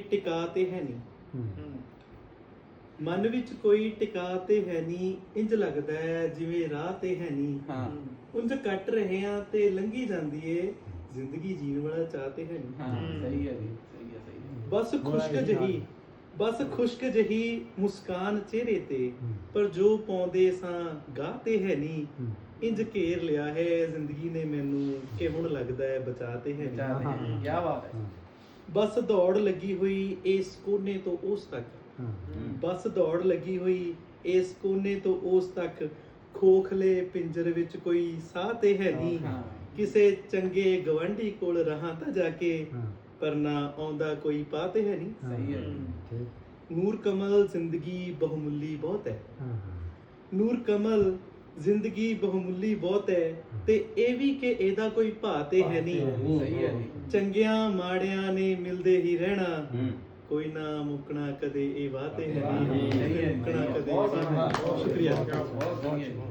ਟਿਕਾ ਤੇ ਹੈ ਨਹੀਂ। ਮਨ ਵਿੱਚ ਕੋਈ ਟਿਕਾ ਤੇ ਹੈ ਨਹੀਂ ਇੰਜ ਲੱਗਦਾ ਹੈ ਜਿਵੇਂ ਰਾਹ ਤੇ ਹੈ ਨਹੀਂ। ਹਾਂ। ਉਂਝ ਕੱਟ ਰਹੇ ਆ ਤੇ ਲੰਘੀ ਜਾਂਦੀ ਏ ਜ਼ਿੰਦਗੀ ਜੀਣ ਵਾਲਾ ਚਾਹ ਤੇ ਹੈ ਨਹੀਂ। ਹਾਂ ਸਹੀ ਹੈ ਜੀ ਸਹੀ ਹੈ ਸਹੀ ਹੈ। ਬਸ ਖੁਸ਼ਕ ਜਹੀ ਬਸ ਖੁਸ਼ਕ ਜਹੀ ਮੁਸਕਾਨ ਚਿਹਰੇ ਤੇ। ਪਰ ਜੋ ਪਾਉਂਦੇ ਸਾਂ ਗਾਹ ਤੇ ਹੈ ਨਹੀਂ। ਇੰਜ ਘੇਰ ਲਿਆ ਹੈ ਜ਼ਿੰਦਗੀ ਨੇ ਮੈਨੂੰ ਕਿ ਹੁਣ ਲੱਗਦਾ ਹੈ ਬਚਾ ਤੇ ਹੈ ਨਹੀਂ। ਕੀ ਬਾਤ ਹੈ। ਬਸ ਦੌੜ ਲੱਗੀ ਹੋਈ ਇਸ ਕੋਨੇ ਤੋਂ ਉਸ ਤੱਕ। ਬਸ ਦੌੜ ਲੱਗੀ ਹੋਈ ਇਸ ਕੋਨੇ ਤੋਂ ਉਸ ਤੱਕ। ਖੋਖਲੇ ਪਿੰਜਰ ਵਿੱਚ ਕੋਈ ਸਾਹ ਤੇ ਹੈ ਨਹੀਂ। ਕਿਸੇ ਚੰਗੇ ਗਵੰਡੀ ਕੋਲ ਰਹਾ ਤਾਂ ਜਾ ਕੇ ਪਰ ਨਾ ਆਉਂਦਾ ਕੋਈ ਪਾ ਤੇ ਹੈ ਨਹੀਂ। ਸਹੀ ਹੈ। ਨੂਰ ਕਮਲ ਜ਼ਿੰਦਗੀ ਬਹੁਮੁੱਲੀ ਬਹੁਤ ਹੈ। ਨੂਰ ਕਮਲ ਜ਼ਿੰਦਗੀ ਬਹੁਮੁੱਲੀ ਬਹੁਤ ਹੈ ਤੇ ਇਹ ਵੀ ਕਿ ਇਹਦਾ ਕੋਈ ਭਾ ਤੇ ਹੈ ਨਹੀਂ। ਸਹੀ ਹੈ ਜੀ। ਚੰਗਿਆਂ ਮਾੜਿਆਂ ਨੇ ਮਿਲਦੇ ਹੀ ਰਹਿਣਾ। ਕੋਈ ਨਾ ਮੁੱਕਣਾ ਕਦੇ ਇਹ ਵਾਤੇ ਹੈ ਨਹੀਂ। ਮੁੱਕਣਾ ਕਦੇ ਬਹੁਤ ਬਹੁਤ ਸ਼ੁਕਰੀਆ। ਬਹੁਤ। ਚਲੋ